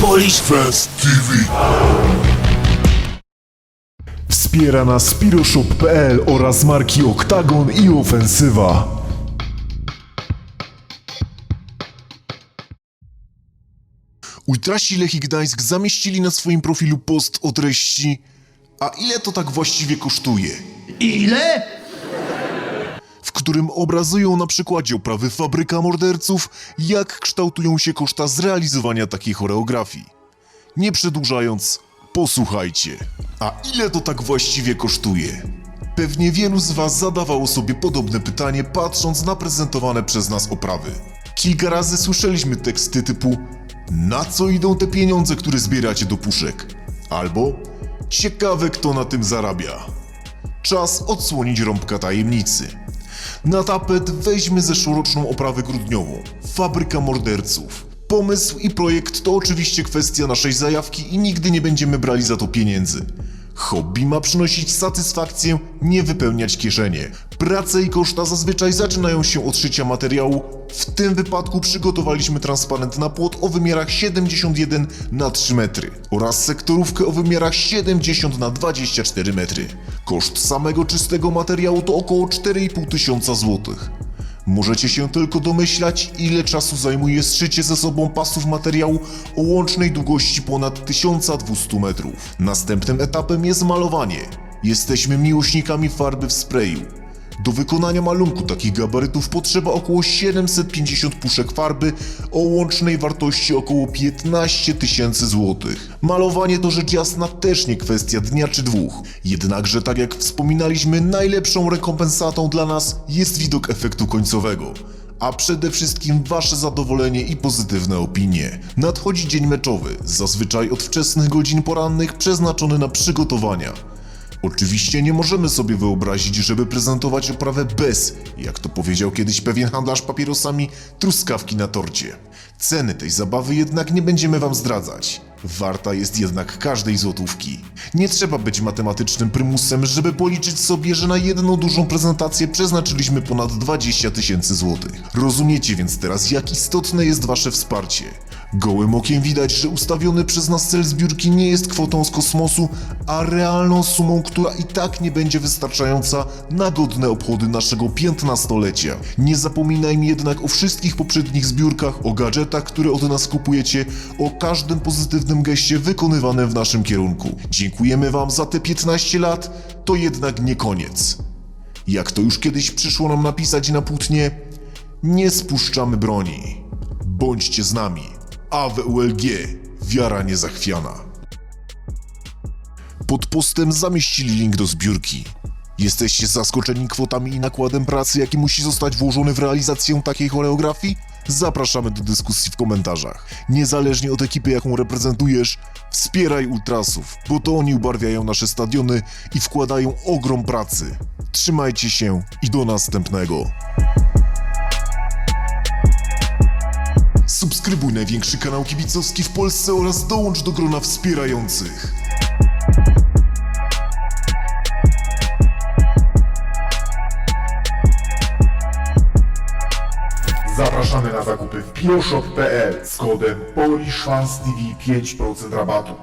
Polish TV. Wspiera nas Piroshop.pl oraz marki Oktagon i Ofensywa. Ultrasi Lechii Gdańsk zamieścili na swoim profilu post o treści A ile to tak właściwie kosztuje? Ile? W którym obrazują na przykładzie oprawy Fabryka Morderców, jak kształtują się koszta zrealizowania takiej choreografii. Nie przedłużając, posłuchajcie. A ile to tak właściwie kosztuje? Pewnie wielu z Was zadawało sobie podobne pytanie, patrząc na prezentowane przez nas oprawy. Kilka razy słyszeliśmy teksty typu Na co idą te pieniądze, które zbieracie do puszek? Albo Ciekawe, kto na tym zarabia. Czas odsłonić rąbka tajemnicy. Na tapet weźmy zeszłoroczną oprawę grudniową Fabryka Morderców. Pomysł i projekt to oczywiście kwestia naszej zajawki i nigdy nie będziemy brali za to pieniędzy. Hobby ma przynosić satysfakcję, nie wypełniać kieszenie. Prace i koszta zazwyczaj zaczynają się od szycia materiału. W tym wypadku przygotowaliśmy transparent na płot o wymiarach 71 na 3 metry oraz sektorówkę o wymiarach 70 na 24 metry. Koszt samego czystego materiału to około 4,5 tysiąca złotych. Możecie się tylko domyślać, ile czasu zajmuje zszycie ze sobą pasów materiału o łącznej długości ponad 1200 metrów. Następnym etapem jest malowanie. Jesteśmy miłośnikami farby w sprayu. Do wykonania malunku takich gabarytów potrzeba około 750 puszek farby o łącznej wartości około 15 tysięcy złotych. Malowanie to rzecz jasna też nie kwestia dnia czy dwóch. Jednakże tak jak wspominaliśmy, najlepszą rekompensatą dla nas jest widok efektu końcowego. A przede wszystkim wasze zadowolenie i pozytywne opinie. Nadchodzi dzień meczowy, zazwyczaj od wczesnych godzin porannych przeznaczony na przygotowania. Oczywiście nie możemy sobie wyobrazić, żeby prezentować oprawę bez, jak to powiedział kiedyś pewien handlarz papierosami, truskawki na torcie. Ceny tej zabawy jednak nie będziemy wam zdradzać. Warta jest jednak każdej złotówki. Nie trzeba być matematycznym prymusem, żeby policzyć sobie, że na jedną dużą prezentację przeznaczyliśmy ponad 20 tysięcy złotych. Rozumiecie więc teraz, jak istotne jest wasze wsparcie. Gołym okiem widać, że ustawiony przez nas cel zbiórki nie jest kwotą z kosmosu, a realną sumą, która i tak nie będzie wystarczająca na godne obchody naszego 15-lecia. Nie zapominajmy jednak o wszystkich poprzednich zbiórkach, o gadżetach, które od nas kupujecie, o każdym pozytywnym geście wykonywanym w naszym kierunku. Dziękujemy Wam za te 15 lat, to jednak nie koniec. Jak to już kiedyś przyszło nam napisać na płótnie, nie spuszczamy broni. Bądźcie z nami. AWULG, wiara niezachwiana. Pod postem zamieścili link do zbiórki. Jesteście zaskoczeni kwotami i nakładem pracy, jaki musi zostać włożony w realizację takiej choreografii? Zapraszamy do dyskusji w komentarzach. Niezależnie od ekipy, jaką reprezentujesz, wspieraj ultrasów, bo to oni ubarwiają nasze stadiony i wkładają ogrom pracy. Trzymajcie się i do następnego. Subskrybuj największy kanał kibicowski w Polsce oraz dołącz do grona wspierających. Zapraszamy na zakupy w Piroshop.pl z kodem PolishFansTV 5% rabatu.